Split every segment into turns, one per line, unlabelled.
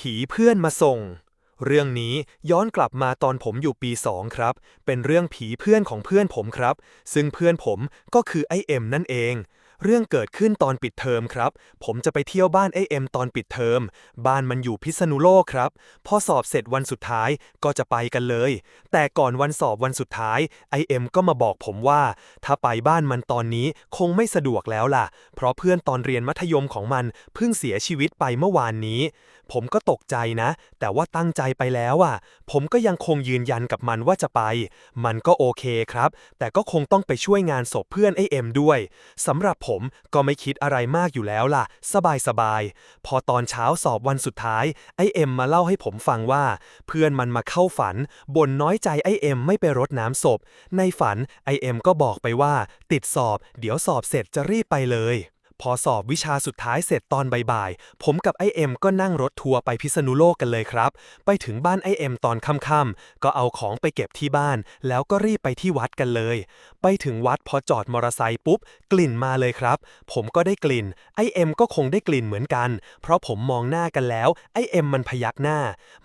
ผีเพื่อนมาส่ง เรื่องนี้ย้อนกลับมาตอนผมอยู่ปีสองครับ เป็นเรื่องผีเพื่อนของเพื่อนผมครับ ซึ่งเพื่อนผมก็คือไอเอ็มนั่นเอง เรื่องเกิดขึ้นตอนปิดเทอมครับ ผมจะไปเที่ยวบ้านไอเอ็มตอนปิดเทอม บ้านมันอยู่พิษณุโลกครับ พอสอบเสร็จวันสุดท้ายก็จะไปกันเลย แต่ก่อนวันสอบวันสุดท้ายไอเอ็มก็มาบอกผมว่า ถ้าไปบ้านมันตอนนี้คงไม่สะดวกแล้วล่ะ เพราะเพื่อนตอนเรียนมัธยมของมันเพิ่งเสียชีวิตไปเมื่อวานนี้ ผมก็ตกใจนะ แต่ว่าตั้งใจไปแล้วอะ ผมก็ยังคงยืนยันกับมันว่าจะไป มันก็โอเคครับ แต่ก็คงต้องไปช่วยงานศพเพื่อนไอเอ็มด้วยสำหรับผมก็ไม่คิดอะไรมากอยู่แล้วล่ะ สบายสบาย พอตอนเช้าสอบวันสุดท้าย ไอเอ็มมาเล่าให้ผมฟังว่า เพื่อนมันมาเข้าฝันบ่นน้อยใจไอเอ็มไม่ไปรดน้ำศพ ในฝันไอเอ็มก็บอกไปว่า ติดสอบ เดี๋ยวสอบเสร็จจะรีบไปเลย พอสอบวิชาสุดท้ายเสร็จตอนบ่ายๆ ผมกับไอเอ็มก็นั่งรถทัวร์ไปพิษณุโลกกันเลยครับ ไปถึงบ้านไอเอ็มตอนค่ำๆ ก็เอาของไปเก็บที่บ้าน แล้วก็รีบไปที่วัดกันเลย ไปถึงวัดพอจอดมอเตอร์ไซค์ปุ๊บ กลิ่นมาเลยครับ ผมก็ได้กลิ่น ไอเอ็มก็คงได้กลิ่นเหมือนกัน เพราะผมมองหน้ากันแล้ว ไอเอ็มมันพยักหน้า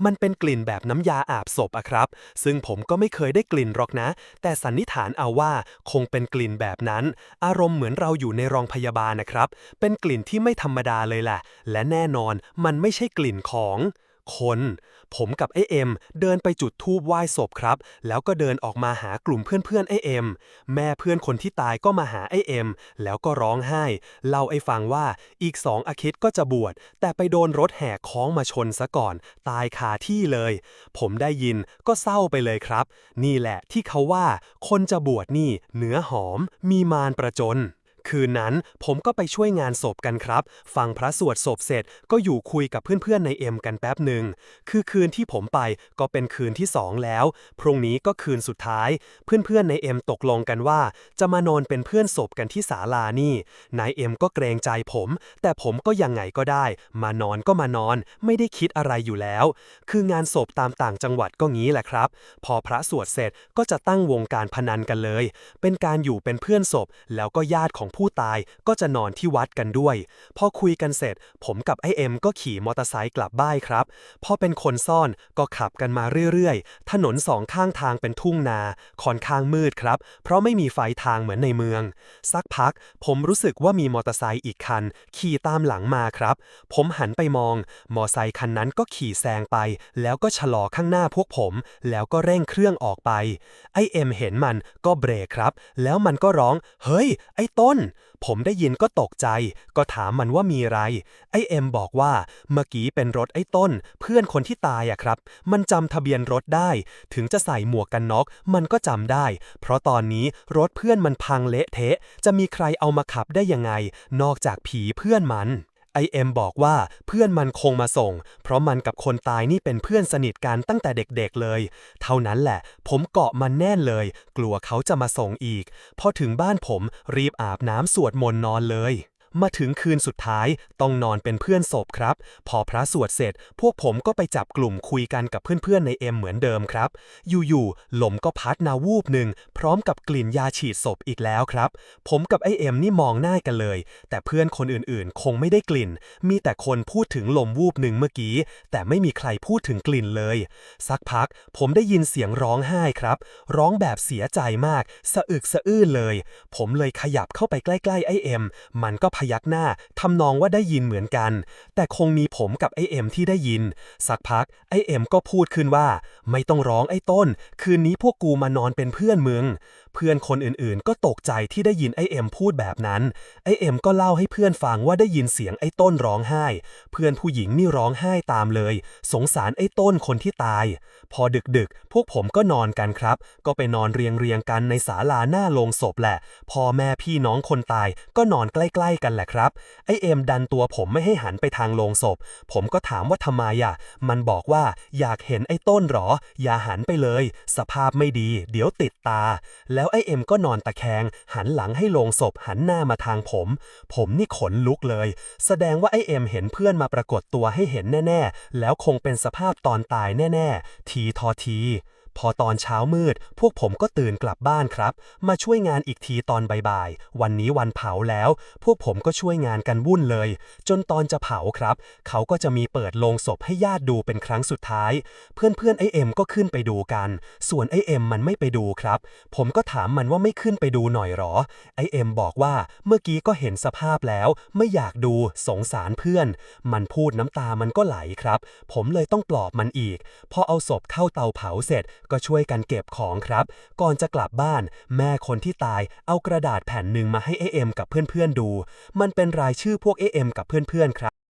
มันเป็นกลิ่นแบบน้ำยาอาบศพอะครับ ซึ่งผมก็ไม่เคยได้กลิ่นหรอกนะ แต่สันนิษฐานเอาว่าคงเป็นกลิ่นแบบนั้น อารมณ์เหมือนเราอยู่ในโรงพยาบาลนะครับเป็นกลิ่นที่ไม่ธรรมดาเลยแหละ และแน่นอนมันไม่ใช่กลิ่นของคน ผมกับไอเอ็มเดินไปจุดธูปไหว้ศพครับ แล้วก็เดินออกมาหากลุ่มเพื่อนๆไอเอ็มแม่เพื่อนคนที่ตายก็มาหาไอเอ็มแล้วก็ร้องไห้ เล่าไอ้ฟังว่าอีกสองอาทิตย์ก็จะบวช แต่ไปโดนรถแห่คล้องมาชนซะก่อน ตายคาที่เลย ผมได้ยินก็เศร้าไปเลยครับ นี่แหละที่เขาว่า คนจะบวชนี่เนื้อหอม มีมารประจน คืนนั้นผมก็ไปช่วยงานศพกันครับ ฟังพระสวดศพเสร็จก็อยู่คุยกับเพื่อนๆในเอ็มกันแป๊บหนึ่ง คือคืนที่ผมไปก็เป็นคืนที่สองแล้ว พรุ่งนี้ก็คืนสุดท้าย เพื่อนๆในเอ็มตกลงกันว่า จะมานอนเป็นเพื่อนศพกันที่ศาลานี่ นายเอ็มก็เกรงใจผม แต่ผมก็ยังไงก็ได้ มานอนก็มานอน ไม่ได้คิดอะไรอยู่แล้ว คืองานศพตามต่างจังหวัดก็งี้แหละครับ พอพระสวดเสร็จก็จะตั้งวงการพนันกันเลย เป็นการอยู่เป็นเพื่อนศพแล้วก็ญาติของผู้ตายก็จะนอนที่วัดกันด้วย พอคุยกันเสร็จ ผมกับไอเอ็มก็ขี่มอเตอร์ไซค์กลับบ้านครับพอเป็นคนซ่อนก็ขับกันมาเรื่อยๆ ถนนสองข้างทางเป็นทุ่งนาค่อนข้างมืดครับ เพราะไม่มีไฟทางเหมือนในเมือง สักพัก ผมรู้สึกว่ามีมอเตอร์ไซค์อีกคัน ขี่ตามหลังมาครับ ผมหันไปมอง มอไซค์คันนั้นก็ขี่แซงไป แล้วก็ชะลอข้างหน้าพวกผม แล้วก็เร่งเครื่องออกไป ไอเอ็มเห็นมันก็เบรกครับ แล้วมันก็ร้อง เฮ้ย ไอ้ต้นผมได้ยินก็ตกใจ ก็ถามมันว่ามีอะไร ไอเอ็มบอกว่าเมื่อกี้เป็นรถไอ้ต้น เพื่อนคนที่ตายอะครับ มันจำทะเบียนรถได้ ถึงจะใส่หมวกกันน็อกมันก็จำได้ เพราะตอนนี้รถเพื่อนมันพังเละเทะ จะมีใครเอามาขับได้ยังไง นอกจากผีเพื่อนมัน ไอเอ็มบอกว่าเพื่อนมันคงมาส่ง เพราะมันกับคนตายนี่เป็นเพื่อนสนิทกันตั้งแต่เด็กๆเลย เท่านั้นแหละ ผมเกาะมันแน่นเลย กลัวเขาจะมาส่งอีก พอถึงบ้านผมรีบอาบน้ำสวดมนต์นอนเลย มาถึงคืนสุดท้ายต้องนอนเป็นเพื่อนศพครับ พอพระสวดเสร็จ พวกผมก็ไปจับกลุ่มคุยกันกับเพื่อนๆในเอ็มเหมือนเดิมครับ อยู่ๆลมก็พัดนาวูบหนึ่งพร้อมกับกลิ่นยาฉีดศพอีกแล้วครับ ผมกับไอเอ็มนี่มองหน้ากันเลย แต่เพื่อนคนอื่นๆ คงไม่ได้กลิ่น มีแต่คนพูดถึงลมวูบหนึ่งเมื่อกี้ แต่ไม่มีใครพูดถึงกลิ่นเลย สักพัก ผมได้ยินเสียงร้องไห้ครับ ร้องแบบเสียใจมาก สะอึกสะอื้นเลย ผมเลยขยับเข้าไปใกล้ๆไอเอ็มมันก็พยักหน้าทำนองว่าได้ยินเหมือนกัน แต่คงมีผมกับไอเอ็มที่ได้ยิน สักพักไอเอ็มก็พูดขึ้นว่า ไม่ต้องร้องไอ้ต้น คืนนี้พวกกูมานอนเป็นเพื่อนมึง เพื่อนคนอื่นๆ ก็ตกใจที่ได้ยินไอเอ็มพูดแบบนั้น ไอเอ็มก็เล่าให้เพื่อนฟังว่าได้ยินเสียงไอ้ต้นร้องไห้ เพื่อนผู้หญิงนี่ร้องไห้ตามเลย สงสารไอ้ต้นคนที่ตาย พอดึกๆ พวกผมก็นอนกันครับ ก็ไปนอนเรียงเรียงกันในศาลาหน้าโลงศพแหละ พ่อแม่พี่น้องคนตายก็นอนใกล้ ๆ กันแหละครับ ไอเอ็มดันตัวผมไม่ให้หันไปทางโลงศพ ผมก็ถามว่าทำไมอะ มันบอกว่าอยากเห็นไอ้ต้นหรอ อย่าหันไปเลย สภาพไม่ดี เดี๋ยวติดตา แล้วไอเอ็มก็นอนตะแคง หันหลังให้โลงศพหันหน้ามาทางผม ผมนี่ขนลุกเลย แสดงว่าไอเอ็มเห็นเพื่อนมาปรากฏตัวให้เห็นแน่ ๆ แล้วคงเป็นสภาพตอนตายแน่ ๆ ทีทอที
พอตอนเช้ามืด พวกผมก็ตื่นกลับบ้านครับ มาช่วยงานอีกทีตอนบ่ายๆ วันนี้วันเผาแล้ว พวกผมก็ช่วยงานกันวุ่นเลย จนตอนจะเผาครับ เขาก็จะมีเปิดโลงศพให้ญาติดูเป็นครั้งสุดท้าย เพื่อนๆไอเอ็มก็ขึ้นไปดูกัน ส่วนไอเอ็มมันไม่ไปดูครับ ผมก็ถามมันว่าไม่ขึ้นไปดูหน่อยหรอ ไอเอ็มบอกว่าเมื่อกี้ก็เห็นสภาพแล้ว ไม่อยากดูสงสารเพื่อน มันพูดน้ำตามันก็ไหลครับ ผมเลยต้องปลอบมันอีก พอเอาศพเข้าเตาเผาเสร็จก็ช่วยกันเก็บของครับ ก่อนจะกลับบ้าน แม่คนที่ตายเอากระดาษแผ่นหนึ่งมาให้เอเอ็มกับเพื่อนๆดู มันเป็นรายชื่อพวกเอเอ็มกับเพื่อนๆครับ